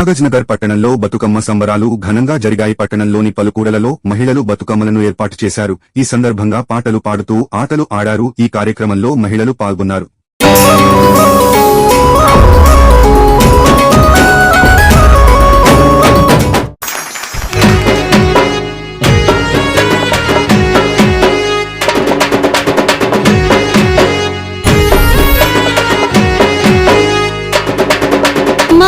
కాగజ్నగర్ పట్టణంలో బతుకమ్మ సంబరాలు ఘనంగా జరిగాయి. పట్టణంలోని పలుకూడలలో మహిళలు బతుకమ్మలను ఏర్పాటు చేశారు. ఈ సందర్భంగా పాటలు పాడుతూ ఆటలు ఆడారు. ఈ కార్యక్రమంలో మహిళలు పాల్గొన్నారు.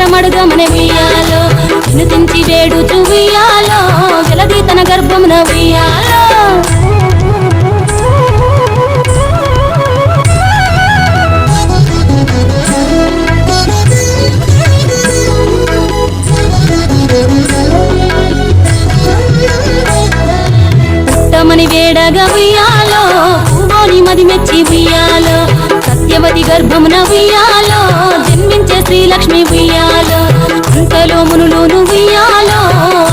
కలికి వరమడుగమని ఉయ్యాలో వినుతించి వేడుచు ఉయ్యాలో జలది తన గర్భమున ఉయ్యాలో? పుట్టమని వేడగా ఉయ్యాలో? పూవోని మది మెచ్చి ఉయ్యాలో? సత్యవతి గర్భమున ఉయ్యాలో జన్మించే శ్రీలక్ష్మి ఉయ్యాలో అంతలో మునులోను ఉయ్యాలో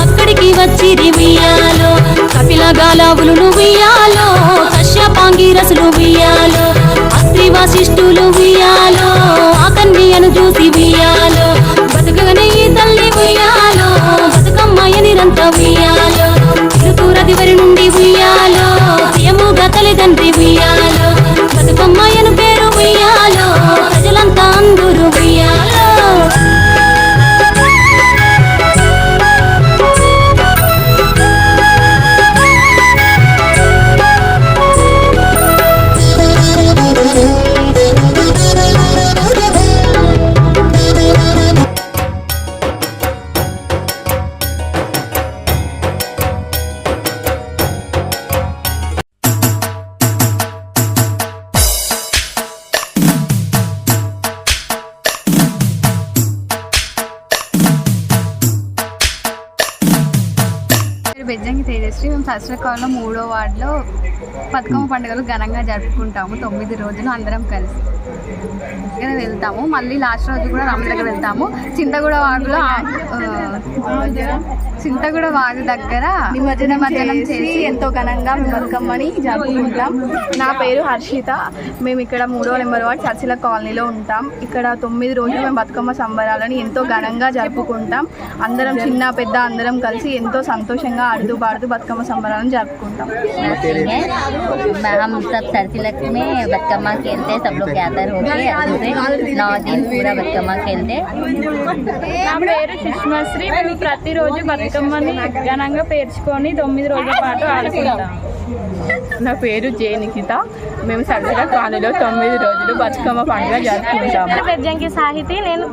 అక్కడికి వచ్చి ఉయ్యాలో. కపిల గాలావులు బెజ్జంగి తేజశ్రీ మేము సస్రకాలంలో మూడో వార్డులో బతుకమ్మ పండుగలు ఘనంగా జరుపుకుంటాము. తొమ్మిది రోజులు అందరం కలిసి. వెళ్తాము మళ్ళీ లాస్ట్ రోజు కూడా రాముల దగ్గర వెళ్తాము చింతగూడ వార్డులో ఆ, చింతగూడ వార్డు దగ్గర నిమజ్జనం చేసి ఎంతో ఘనంగా మేము బతుకమ్మని జరుపుకుంటాం నా పేరు హర్షిత మేము ఇక్కడ మూడో నెంబర్ వార్డ్ చర్చిల కాలనీలో ఉంటాం ఇక్కడ తొమ్మిది రోజులు మేము బతుకమ్మ సంబరాలని ఎంతో ఘనంగా జరుపుకుంటాం అందరం చిన్న పెద్ద అందరం కలిసి ఎంతో సంతోషంగా ఆడుతూ పాడుతూ బతుకమ్మ సంబరాలను జరుపుకుంటాం सिंह है मैं- हम सब सरसिलक में बदकम्मा खेलते हैं सब लोग गैदर होके अच्छे से नौ दिन पूरा बदकम्मा खेलते నా పేరు సుష్మశ్రీ మేము ప్రతిరోజు బతుకమ్మని ఘనంగా పేర్చుకొని తొమ్మిది రోజుల పాటు ఆడుకుంటాం నా పేరు జే నిఖిత మేము సరసగా కాలనీలో తొమ్మిది రోజులు బతుకమ్మ పండుగ జరుపుకుంటాము పెద్దంకి సాహితీ నేను